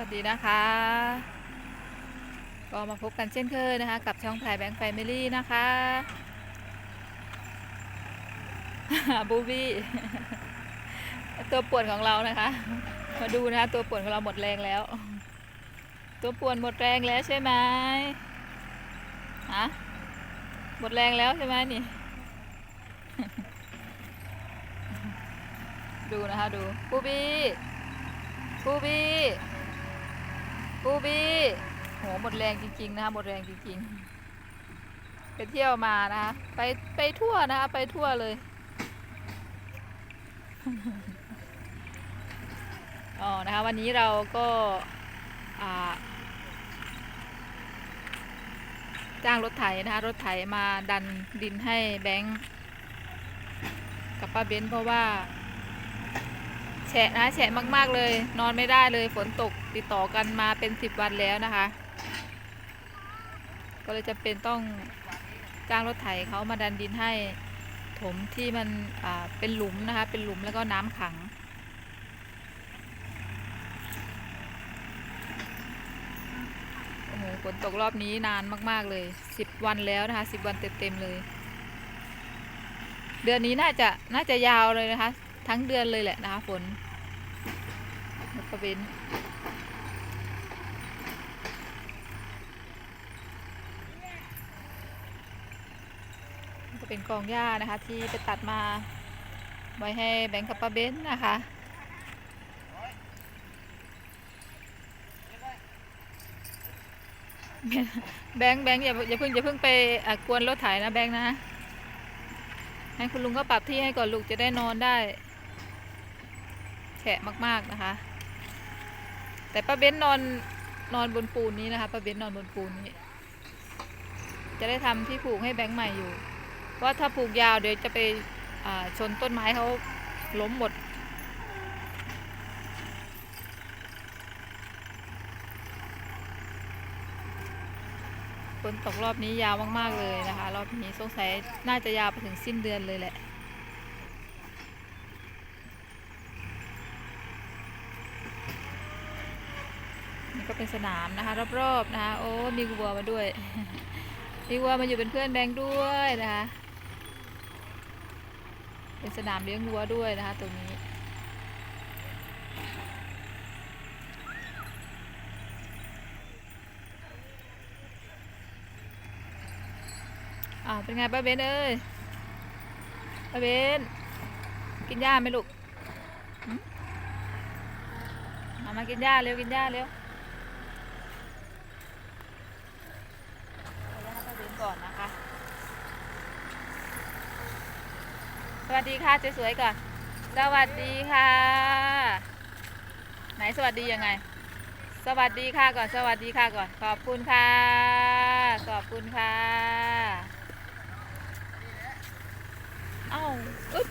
วัสดีนะคะ ก็มาพบกันเช่นเคยนะคะ กับช่องแพรแบงค์แฟมิลี่นะคะบูบี้ตัวป่วนของเรานะคะ มาดูนะคะ ตัวป่วนของเราหมดแรงแล้ว ตัวป่วนหมดแรงแล้วใช่ไหมฮะหมดแรงแล้วใช่ไหมนี่ ดูนะคะ ดูบูบี้บูบี้ บูบี้โหหมดแรงจริง ๆ นะคะหมดแรงจริง ๆ ไปเที่ยวมานะคะไปไปทั่วนะคะไปทั่วเลยอ๋อนะคะวันนี้เราก็จ้างรถไถนะคะรถไถมาดันดินให้แบงค์กับป้าเบนเพราะว่า แฉะนะแฉะมาก ๆเลย นอนไม่ได้เลยฝนตกติดต่อกันมาเป็นสิบวันแล้วนะคะ ก็เลยจะเป็นต้องจ้างรถไถเขามาดันดินให้ถมที่มันเป็นหลุมนะคะ เป็นหลุมแล้วก็น้ำขังโอ้โหฝนตกรอบนี้นานมากๆเลยสิบวันแล้วนะคะสิบวันเต็มๆเลย เดือนนี้น่าจะน่าจะยาวเลยนะคะ ทั้งเดือนเลยแหละนะคะฝนแล้วก็เว้นก็เป็นกองหญ้านะคะ ที่ไปตัดมาไว้ให้แบงค์กับป้าเบนนะคะแบงค์แบงค์อย่าอย่าเพิ่งอย่าเพิ่งไปอะกวนรถไถนะแบงค์นะให้คุณลุงก็ปรับที่ให้ก่อนลูกจะได้นอนได้ แฉะมากๆนะคะ แต่ป้าเบ้นนอนนอนบนปูนนี้นะคะป้าเบ้นนอนบนปูนนี้ จะได้ทำที่ผูกให้แบงค์ใหม่อยู่ว่าถ้าผูกยาวเดี๋ยวจะไปชนต้นไม้เขาล้มหมด ฝนตกรอบนี้ยาวมาก ๆ เลยนะคะ รอบนี้สงสัยน่าจะยาวไปถึงสิ้นเดือนเลยแหละ ก็เป็นสนามนะคะ รอบๆนะคะโอ้มีวัวมาด้วย มีวัวมาอยู่เป็นเพื่อนแบงค์ด้วยนะคะ เป็นสนามเลี้ยงวัวด้วยนะคะตรงนี้อาเป็นไงป้าเบนเอ้ยป้าเบนกินหญ้าไหมลูกมามากินหญ้าเร็วกินหญ้าเร็วขออนุญาตให้ป้าเบน ก่อนนะคะ สวัสดีค่ะสวยๆก่อน สวัสดีค่ะ ไหนสวัสดียังไง สวัสดีค่ะก่อน สวัสดีค่ะก่อน ขอบคุณค่ะ ขอบคุณค่ะ เอ้าอึ๊บ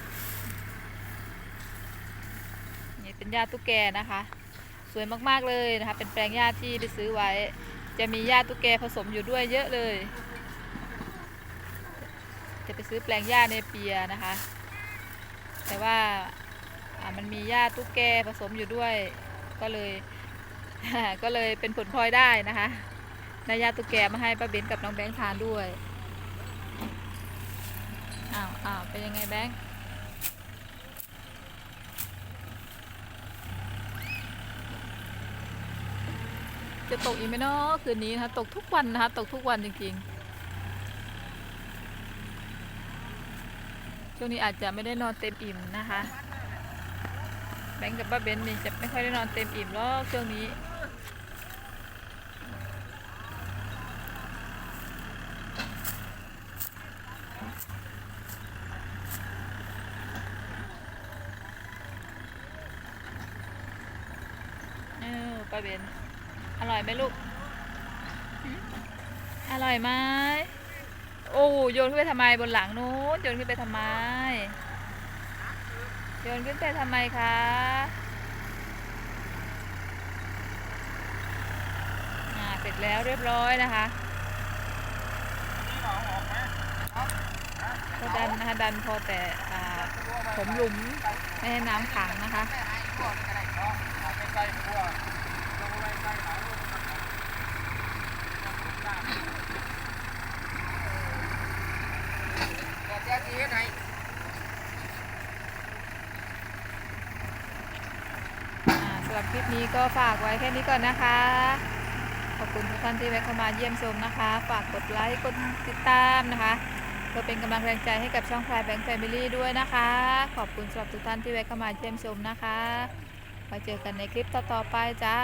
นี่เป็นหญ้าตุ๊กแกนะคะ สวยมากๆเลยนะคะ เป็นแปลงหญ้าที่ไปซื้อไว้จะมีหญ้าตุ๊กแกผสมอยู่ด้วยเยอะเลย จะไปซื้อแปลงหญ้าในเปียนะคะ แต่ว่าอ่ามันมีหญ้าตุ๊กแกผสมอยู่ด้วย ก็เลยก็เลยเป็นผลพลอยได้นะคะได้หญ้าตุ๊กแกมาให้ป้าเบนกับน้องแบงค์ทานด้วยอ้าวอ้าวเป็นยังไงแบงค์จะตกอีกไหมเนาะคืนนี้นะคะตกทุกวันนะคะตกทุกวันจริงๆ ช่วงนี้อาจจะไม่ได้นอนเต็มอิ่มนะคะ แบงค์กับป้าเบนนี่จะไม่ค่อยได้นอนเต็มอิ่มหรอกช่วงนี้เออป้าเบน อร่อยไหมลูก อร่อยไหม โอ้โยนขึ้นไปทำไมบนหลังนู้นโยนขึ้นไปทำไม โยนขึ้นไปทำไมคะอ่าเสร็จแล้วเรียบร้อยนะคะก็ดันนะคะดันพอแต่ผมหลุมไม่ให้น้ำขังนะคะ ใส่พวก แต่แจ๊กเฮ็ดให้ อ่าสำห รับคลิปนี้ก็ฝากไว้แค่นี้ก่อนนะคะ ขอบคุณทุกท่านที่แวะเข้ามาเยี่ยมชมนะคะ ฝากกดไลค์กดติดตามนะคะเพื่อเป็นกำลังแรงใจให้กับช่องพลายแบงค์แฟมิลี่ด้วยนะคะ ขอบคุณสำหรับทุกท่านที่แวะเข้ามาเยี่ยมชมนะคะไว้เจอกันในคลิปต่อๆไปจ้า